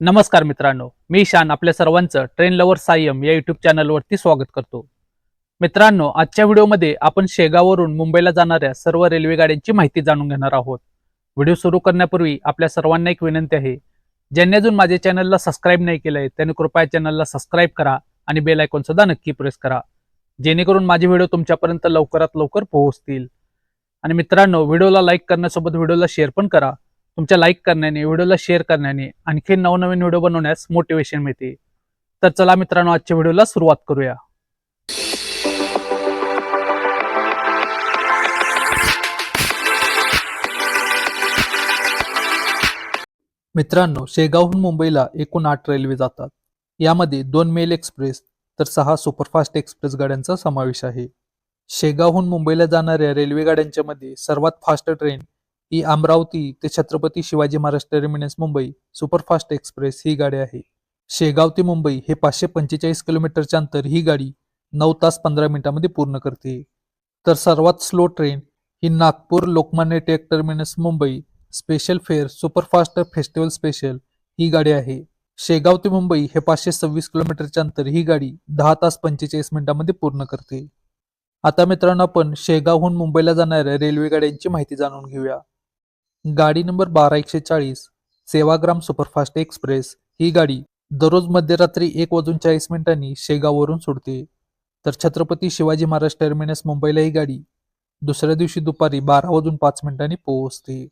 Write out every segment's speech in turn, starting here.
नमस्कार मित्रांनो मी शान आपल्या सर्वांचं ट्रेन लवर सायम या युट्यूब चॅनलवरती स्वागत करतो. मित्रांनो आजच्या व्हिडिओमध्ये आपण शेगाववरून मुंबईला जाणाऱ्या सर्व रेल्वे गाड्यांची माहिती जाणून घेणार आहोत. व्हिडिओ सुरू करण्यापूर्वी आपल्या सर्वांना एक विनंती आहे ज्यांनी अजून माझ्या चॅनलला सबस्क्राईब नाही केलंय त्यांनी कृपया चॅनलला सबस्क्राईब करा आणि बेल आयकॉन सुद्धा नक्की प्रेस करा. जेणेकरून माझे व्हिडिओ तुमच्यापर्यंत लवकरात लवकर पोहोचतील. आणि मित्रांनो व्हिडिओला लाईक करण्यासोबत व्हिडिओला शेअर पण करा. तुमच्या लाईक करण्याने व्हिडिओला शेअर करण्याने आणखी नवनवीन व्हिडिओ बनवण्यास मोटिवेशन मिळते. तर चला मित्रांनो आजच्या व्हिडिओला सुरुवात करूया. मित्रांनो शेगावहून मुंबईला एकूण आठ रेल्वे जातात. यामध्ये दोन मेल एक्सप्रेस तर सहा सुपरफास्ट एक्सप्रेस गाड्यांचा समावेश आहे. शेगावहून मुंबईला जाणाऱ्या रेल्वे गाड्यांच्या मध्ये सर्वात फास्ट ट्रेन ही अमरावती ते Chhatrapati Shivaji Maharaj terminus Mumbai superfast express ही गाडी आहे. शेगाव ते मुंबई हे पाचशे पंचेचाळीस किलोमीटरचे अंतर ही गाडी नऊ तास पंधरा मिनिटांमध्ये पूर्ण करते. तर सर्वात स्लो ट्रेन ही Nagpur Lokmanya Tilak terminus Mumbai special fare superfast festival special ही गाडी आहे. शेगाव ते मुंबई हे पाचशे सव्वीस किलोमीटरचे अंतर ही गाडी दहा तास पंचेचाळीस मिनिटांमध्ये पूर्ण करते. आता मित्रांनो आपण शेगावहून मुंबईला जाणाऱ्या रेल्वे गाड्यांची माहिती जाणून घेऊया. गाडी नंबर बारा एकशे चाळीस सेवाग्राम सुपरफास्ट एक्सप्रेस. ही गाडी दररोज मध्यरात्री एक वाजून चाळीस मिनिटांनी शेगाववरून सुटते तर छत्रपती शिवाजी महाराज टर्मिनस मुंबईला ही गाडी दुसऱ्या दिवशी दुपारी बारा वाजून पाच मिनिटांनी पोहोचते.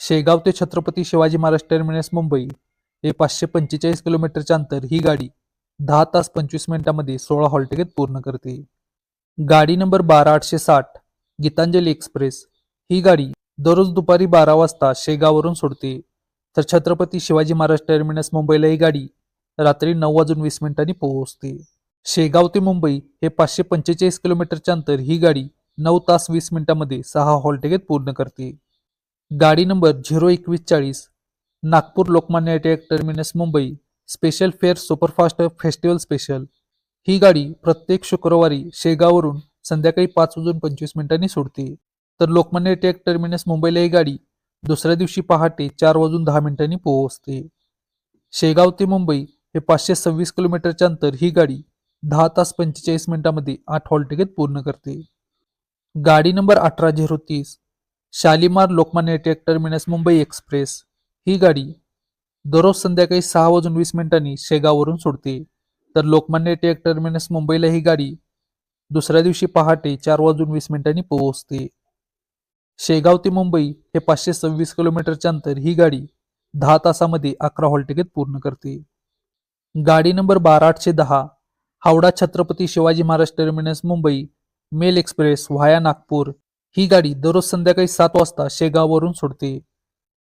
शेगाव ते छत्रपती शिवाजी महाराज टर्मिनस मुंबई हे पाचशे पंचेचाळीस किलोमीटरचे अंतर ही गाडी दहा तास पंचवीस मिनिटांमध्ये सोळा हॉल पूर्ण करते. गाडी नंबर बारा आठशे साठ गीतांजली एक्सप्रेस. ही गाडी दररोज दुपारी बारा वाजता शेगाववरून सुटते तर छत्रपती शिवाजी महाराज टर्मिनस मुंबईला ही गाडी रात्री नऊ वाजून वीस मिनिटांनी पोहोचते. शेगाव ते मुंबई हे पाचशे पंचेचाळीस किलोमीटरच्या अंतर ही गाडी नऊ तास वीस मिनिटांमध्ये सहा हॉल पूर्ण करते. गाडी नंबर झिरो एकवीस चाळीस Nagpur Lokmanya Tilak terminus Mumbai special fare superfast festival special. ही गाडी प्रत्येक शुक्रवारी शेगाववरून संध्याकाळी पाच वाजून पंचवीस मिनिटांनी सोडते. तर लोकमान्य टिळक टर्मिनस मुंबईला ही गाडी. दुसऱ्या दिवशी पहाटे चार वाजून दहा मिनिटांनी पोहोचते. शेगाव ते मुंबई हे पाचशे सव्वीस किलोमीटरच्या अंतर ही गाडी दहा तास पंचेचाळीस मिनिटांमध्ये आठ हॉल टिकेत पूर्ण करते. गाडी नंबर अठरा झिरो तीस शालिमार लोकमान्य टिळक टर्मिनस मुंबई एक्सप्रेस ही गाडी दररोज संध्याकाळी सहा वाजून वीस मिनिटांनी शेगाववरून सोडते. तर लोकमान्य टिळक टर्मिनस मुंबईला ही गाडी दुसऱ्या दिवशी पहाटे चार वाजून वीस मिनिटांनी पोहोचते. शेगाव ते मुंबई हे पाचशे सव्वीस किलोमीटरचे अंतर ही गाडी दहा तासामध्ये अकरा हॉल तिकीट पूर्ण करते. गाडी नंबर बारा आठशे दहा Howrah Chhatrapati Shivaji Maharaj terminus Mumbai mail express via Nagpur ही गाडी दररोज संध्याकाळी सात वाजता शेगाववरून सोडते.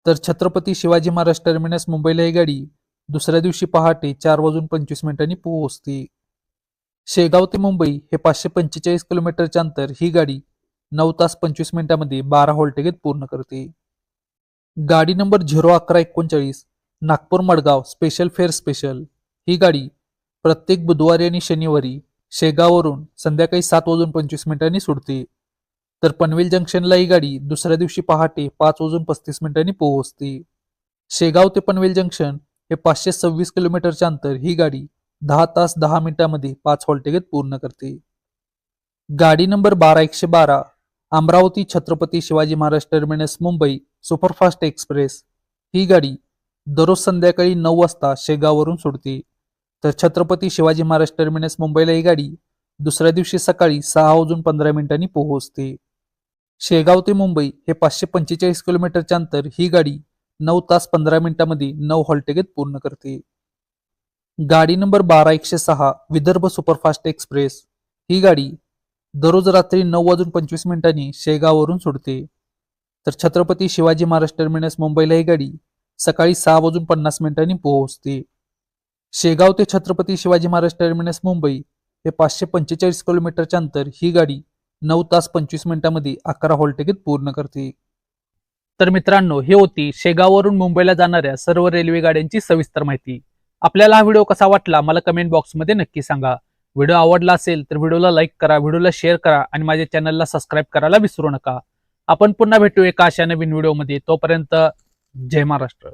तर छत्रपती शिवाजी महाराज टर्मिनस मुंबईला ही गाडी दुसऱ्या दिवशी पहाटे चार वाजून पंचवीस मिनिटांनी पोहोचते. शेगाव ते मुंबई हे पाचशे पंचेचाळीस किलोमीटरचे अंतर ही गाडी नऊ तास पंचवीस मिनिटांमध्ये बारा हॉल पूर्ण करते. गाडी नंबर झिरो अकरा एकोणचाळीस Nagpur Madgaon special fare special ही गाडी प्रत्येक बुधवारी आणि शनिवारी शेगाववरून संध्याकाळी सात वाजून पंचवीस मिनिटांनी सुटते. तर पनवेल जंक्शनला ही गाडी दुसऱ्या दिवशी पहाटे पाच वाजून पस्तीस मिनिटांनी पोहोचते. शेगाव ते पनवेल जंक्शन हे पाचशे सव्वीस किलोमीटरचे अंतर ही गाडी दहा तास दहा मिनिटांमध्ये पाच हॉल पूर्ण करते. गाडी नंबर बारा एकशे बारा Amravati Chhatrapati Shivaji Maharaj terminus Mumbai superfast express. ही गाडी दररोज संध्याकाळी नऊ वाजता शेगाववरून सुटते तर छत्रपती शिवाजी महाराज टर्मिनस मुंबईला ही गाडी दुसऱ्या दिवशी सकाळी सहा वाजून पंधरा मिनिटांनी पोहोचते. शेगाव ते मुंबई हे पाचशे पंचेचाळीस किलोमीटरच्या अंतर ही गाडी नऊ तास पंधरा मिनिटांमध्ये नऊ हॉलटेगेत पूर्ण करते. गाडी नंबर बारा एकशे सहा विदर्भ सुपरफास्ट एक्सप्रेस. ही गाडी दररोज रात्री नऊ वाजून पंचवीस मिनिटांनी शेगाववरून सुटते तर छत्रपती शिवाजी महाराज टर्मिनस मुंबईला ही गाडी सकाळी सहा वाजून पन्नास मिनिटांनी पोहोचते. शेगाव ते छत्रपती शिवाजी महाराज टर्मिनस मुंबई हे पाचशे पंचेचाळीस किलोमीटरच्या अंतर ही गाडी नऊ तास पंचवीस मिनिटांमध्ये अकरा हॉल तिकीट पूर्ण करते. तर मित्रांनो हे होती शेगाववरून मुंबईला जाणाऱ्या सर्व रेल्वे गाड्यांची सविस्तर माहिती. आपल्याला हा व्हिडिओ कसा वाटला मला कमेंट बॉक्समध्ये नक्की सांगा. व्हिडिओ आवडला असेल तर व्हिडिओला लाईक करा व्हिडिओला शेअर करा आणि माझ्या चॅनलला सबस्क्राईब करायला विसरू नका. आपण पुन्हा भेटू एका अशा नवीन व्हिडिओमध्ये तोपर्यंत जय महाराष्ट्र.